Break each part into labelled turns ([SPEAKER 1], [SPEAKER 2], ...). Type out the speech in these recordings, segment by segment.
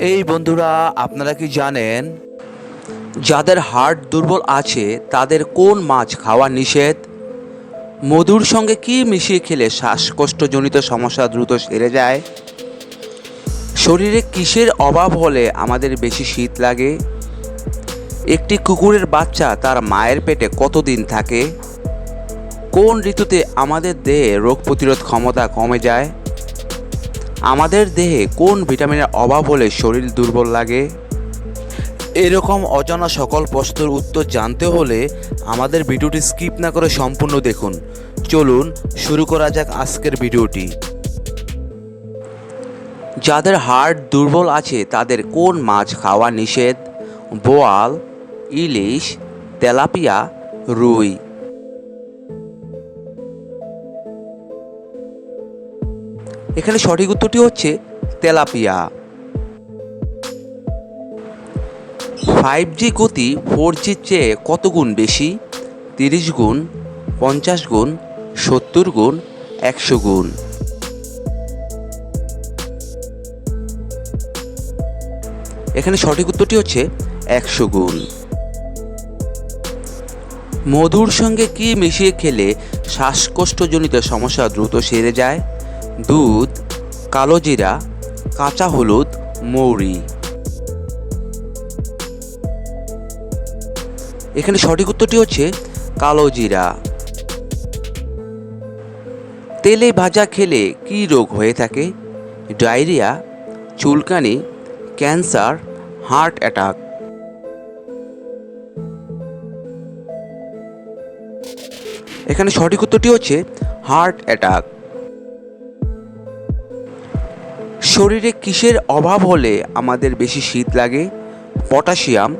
[SPEAKER 1] এই বন্ধুরা, আপনারা কি জানেন, যাদের হার্ট দুর্বল আছে, তাদের কোন মাছ খাওয়া নিষেধ? মধুর সঙ্গে কি মিশিয়ে খেলে শ্বাসকষ্টজনিত সমস্যা দ্রুত সেরে যায়? শরীরে কিসের অভাব হলে আমাদের বেশি শীত লাগে? একটি কুকুরের বাচ্চা তার মায়ের পেটে কতদিন থাকে? কোন ঋতুতে আমাদের দেহে রোগ প্রতিরোধ ক্ষমতা কমে যায়? আমাদের দেহে কোন ভিটামিনের অভাব হলে শরীর দুর্বল লাগে? এরকম অজানা সকল প্রশ্নের উত্তর জানতে হলে আমাদের ভিডিওটি স্কিপ না করে সম্পূর্ণ দেখুন। চলুন, শুরু করা যাক আজকের ভিডিওটি। যাদের হার্ট দুর্বল আছে, তাদের কোন মাছ খাওয়া নিষেধ? বোয়াল, ইলিশ, তেলাপিয়া, রুই। এখানে সঠিক উত্তরটি হচ্ছে তেলাপিয়া। ফাইভ জি গতি ফোর জির চেয়ে কত গুণ বেশি? তিরিশ গুণ, পঞ্চাশ গুণ, সত্তর গুণ, একশো গুণ। এখানে সঠিক উত্তরটি হচ্ছে একশো গুণ। মধুর সঙ্গে কি মিশিয়ে খেলে শ্বাসকষ্টজনিত সমস্যা দ্রুত সেরে যায়? দুধ, কালো জিরা, কাঁচা হলুদ, মৌরি। এখানে সঠিক উত্তরটি হচ্ছে কালো জিরা। তেলে ভাজা খেলে কি রোগ হয়ে থাকে? ডায়রিয়া, চুলকানি, ক্যান্সার, হার্ট অ্যাটাক। এখানে সঠিক উত্তরটি হচ্ছে হার্ট অ্যাটাক। শরীরে কিসের অভাব হলে আমাদের বেশি শীত লাগে? Potassium,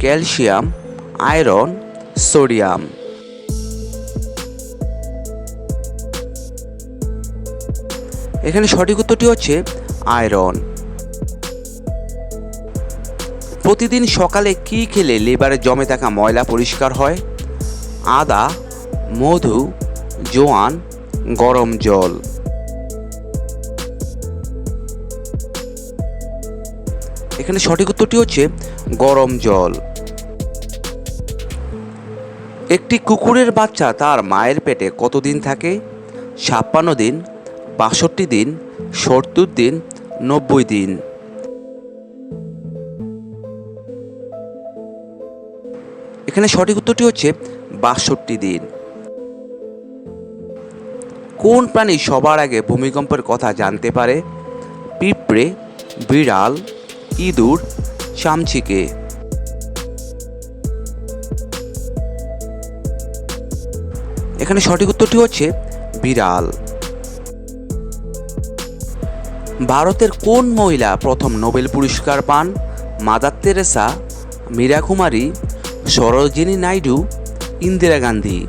[SPEAKER 1] calcium, iron, sodium. এখানে সঠিক উত্তরটি হচ্ছে আয়রন। প্রতিদিন সকালে কি খেলে লিভারে জমে থাকা ময়লা পরিষ্কার হয়? আদা, মধু, জোয়ান, গরম জল। এখানে সঠিক উত্তরটি হচ্ছে গরম জল। একটি কুকুরের বাচ্চা তার মায়ের পেটে কতদিন থাকে? ছাপ্পান্ন দিন, বাষট্টি দিন, সত্তর দিন, নব্বই দিন। এখানে সঠিক উত্তরটি হচ্ছে বাষট্টি দিন। কোন প্রাণী সবার আগে ভূমিকম্পের কথা জানতে পারে? পিঁপড়ে, বিড়াল ইঁদুর চামচিকে এখানে সঠিক উত্তরটি হচ্ছে বিড়াল। ভারতের কোন মহিলা প্রথম নোবেল পুরস্কার পান? Mother Teresa, Meera Kumari, Sarojini Naidu, Indira Gandhi.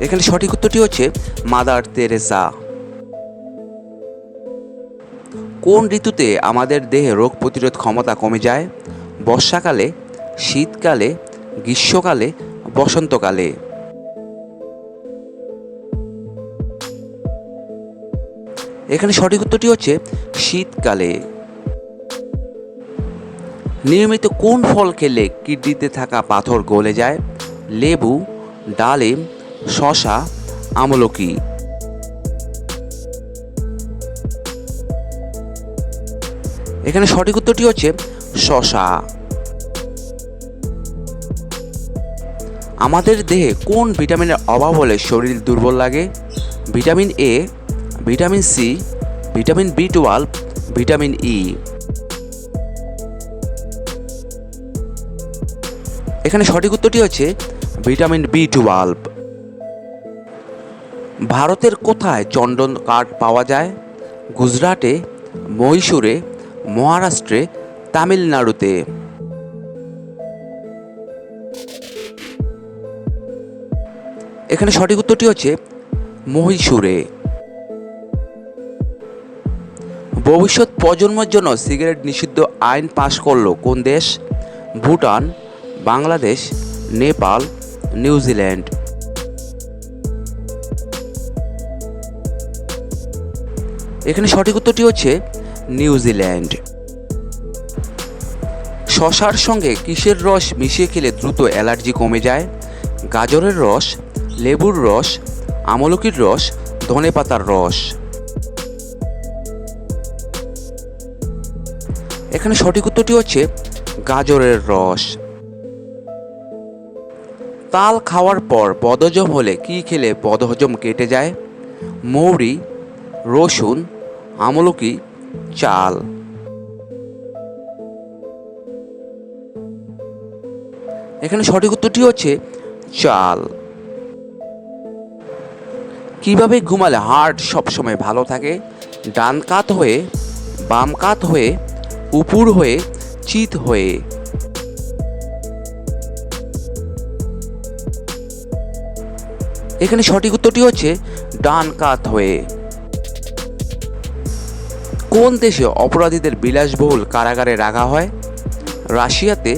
[SPEAKER 1] এখানে সঠিক উত্তরটি হচ্ছে মাদার তেরেসা। কোন ঋতুতে আমাদের দেহে রোগ প্রতিরোধ ক্ষমতা কমে যায়? বর্ষাকালে, শীতকালে, গ্রীষ্মকালে, বসন্তকালে। এখানে সঠিক উত্তরটি হচ্ছে শীতকালে। নিয়মিত কোন ফল খেলে কিডনিতে থাকা পাথর গলে যায়? লেবু, ডালিম শশা আমলকি। এখানে সঠিক উত্তরটি হচ্ছে শশা। আমাদের দেহে কোন ভিটামিনের অভাব হলে শরীর দুর্বল লাগে? Vitamin A vitamin C vitamin B twelve vitamin E এখানে সঠিক উত্তরটি হচ্ছে ভিটামিন বি টুয়েলভ ভারতের কোথায় চন্দন কাঠ পাওয়া যায়? গুজরাটে, মহীশূরে মহারাষ্ট্রে তামিলনাড়ুতে। এখানে সঠিক উত্তরটি হচ্ছে মহীশূরে। ভবিষ্যৎ প্রজন্মের জন্য সিগারেট নিষিদ্ধ আইন পাশ করল কোন দেশ? ভুটান, বাংলাদেশ, নেপাল নিউজিল্যান্ড এখানে সঠিক উত্তরটি হচ্ছে নিউজিল্যান্ড শশার সঙ্গে কিসের রস মিশিয়ে খেলে দ্রুত অ্যালার্জি কমে যায়? গাজরের রস, লেবুর রস, আমলকির রস, ধনেপাতার রস। এখানে সঠিক উত্তরটি হচ্ছে গাজরের রস। তাল খাওয়ার পর বদহজম হলে কি খেলে বদহজম কেটে যায়? মৌরি, রসুন, আমলকি চাল। এখানে সঠিক উত্তরটি হচ্ছে চাল। কীভাবে ঘুমালে হার্ট সবসময় ভালো থাকে? ডান কাত হয়ে, বাম কাত হয়ে, উপুর হয়ে, চিত হয়ে। এখানে সঠিক উত্তরটি হচ্ছে ডান কাত হয়ে। কোন দেশে অপরাধীদের বিলাসবহুল কারাগারে রাখা হয়? রাশিয়াতে,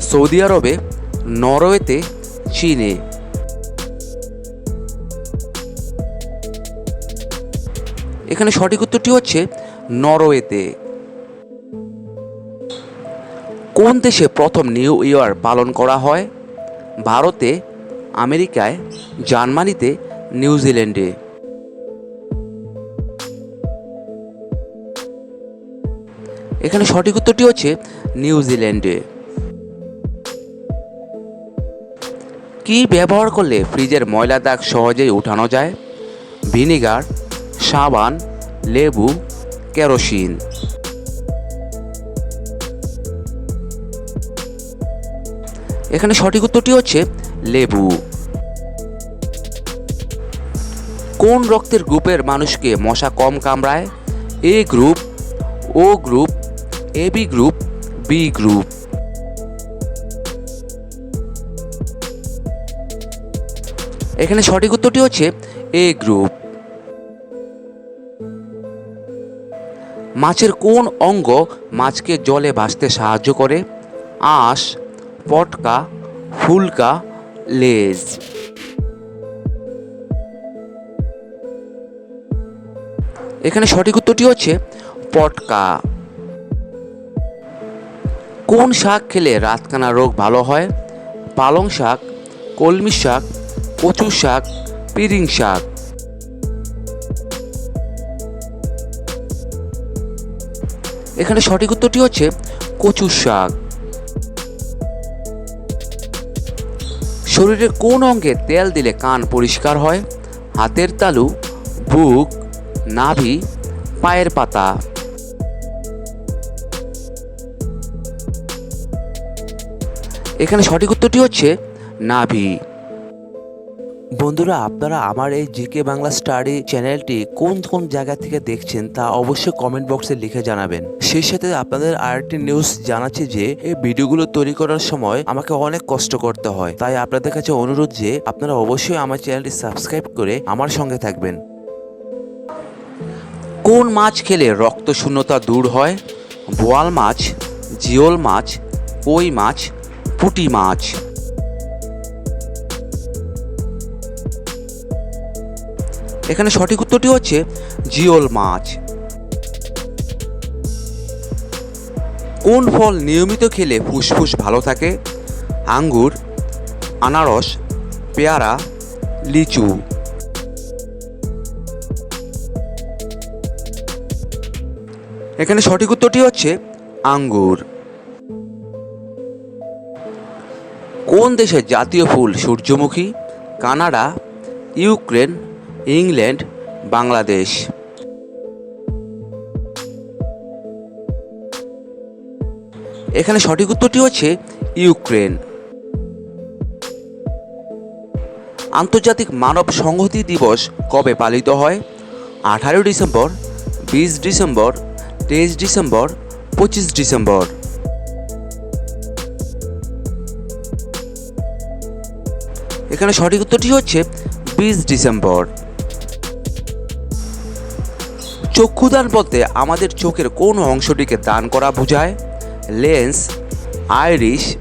[SPEAKER 1] সৌদি আরবে, নরওয়েতে, চীনে। এখানে সঠিক উত্তরটি হচ্ছে নরওয়েতে। কোন দেশে প্রথম নিউ ইয়ার পালন করা হয়? ভারতে, আমেরিকায়, জার্মানিতে, নিউজিল্যান্ডে। এখানে সঠিক উত্তরটি হচ্ছে নিউজিল্যান্ডে কি ব্যবহার করলে ফ্রিজের ময়লা দাগ সহজেই উঠানো যায়? ভিনিগার, সাবান, লেবু, কেরোসিন। এখানে সঠিক উত্তরটি হচ্ছে লেবু। কোন রক্তের গ্রুপের মানুষকে মশা কম কামড়ায়? A group, O group A B group B group এখানে সঠিক উত্তরটি হচ্ছে এ গ্রুপ মাছের কোন অঙ্গ মাছকে জলে ভাসতে সাহায্য করে? আঁশ, পটকা, ফুলকা, লেজ। এখানে সঠিক উত্তরটি হচ্ছে পটকা। কোন শাক খেলে রাতকানা রোগ ভালো হয়? পালং শাক, কলমি শাক কচু শাক, পিরিং শাক। এখানে সঠিক উত্তরটি হচ্ছে কচু শাক। শরীরের কোন অঙ্গে তেল দিলে কান পরিষ্কার হয়? হাতের তালু, বুক, নাভি, পায়ের পাতা। এখানে সঠিক উত্তরটি হচ্ছে নাভি। বন্ধুরা, আপনারা আমার এই জিকে বাংলা স্টাডি চ্যানেলটি কোন কোন জায়গা থেকে দেখছেন তা অবশ্যই কমেন্ট বক্সে লিখে জানাবেন। সেই সাথে আপনাদের আরেকটি নিউজ জানাচ্ছি যে, এই ভিডিওগুলো তৈরি করার সময় আমাকে অনেক কষ্ট করতে হয়। তাই আপনাদের কাছে অনুরোধ যে, আপনারা অবশ্যই আমার চ্যানেলটি সাবস্ক্রাইব করে আমার সঙ্গে থাকবেন। কোন মাছ খেলে রক্ত শূন্যতা দূর হয়? বোয়াল মাছ, জিওল মাছ, কই মাছ পুঁটি মাছ। এখানে সঠিক উত্তরটি হচ্ছে জিওল মাছ। কোন ফল নিয়মিত খেলে ফুসফুস ভালো থাকে? আঙ্গুর, আনারস, পেয়ারা, লিচু। এখানে সঠিক উত্তরটি হচ্ছে আঙ্গুর। কোন দেশের জাতীয় ফুল সূর্যমুখী? Canada, Ukraine, England, Bangladesh. এখানে সঠিক উত্তরটি হচ্ছে ইউক্রেন। আন্তর্জাতিক মানব সংহতি দিবস কবে পালিত হয়? আঠারো ডিসেম্বর, বিশ ডিসেম্বর, তেইশ ডিসেম্বর, পঁচিশ ডিসেম্বর। এখানে সঠিক উত্তরটি হচ্ছে বিশ ডিসেম্বর। চক্ষুদান বলতে আমাদের চোখের কোন অংশটিকে দান করা বোঝায়? Lens, iris,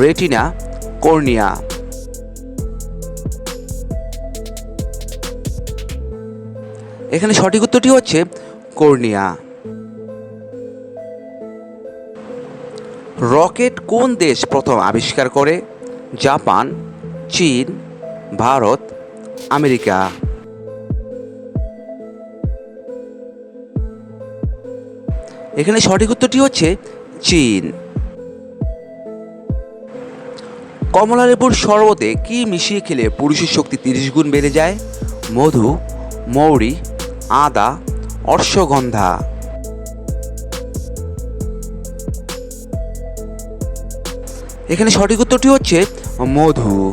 [SPEAKER 1] retina, cornea. এখানে সঠিক উত্তরটি হচ্ছে কর্নিয়া। রকেট কোন দেশ প্রথম আবিষ্কার করে? জাপান চীন, ভারত, আমেরিকা। এখানে সঠিক উত্তরটি হচ্ছে চীন। কমলা লেবুর শরবতে কি মিশিয়ে খেলে পুরুষের শক্তি তিরিশ গুণ বেড়ে যায়? মধু, মৌরি, আদা, অশ্বগন্ধা। এখানে সঠিক উত্তরটি হচ্ছে মধু।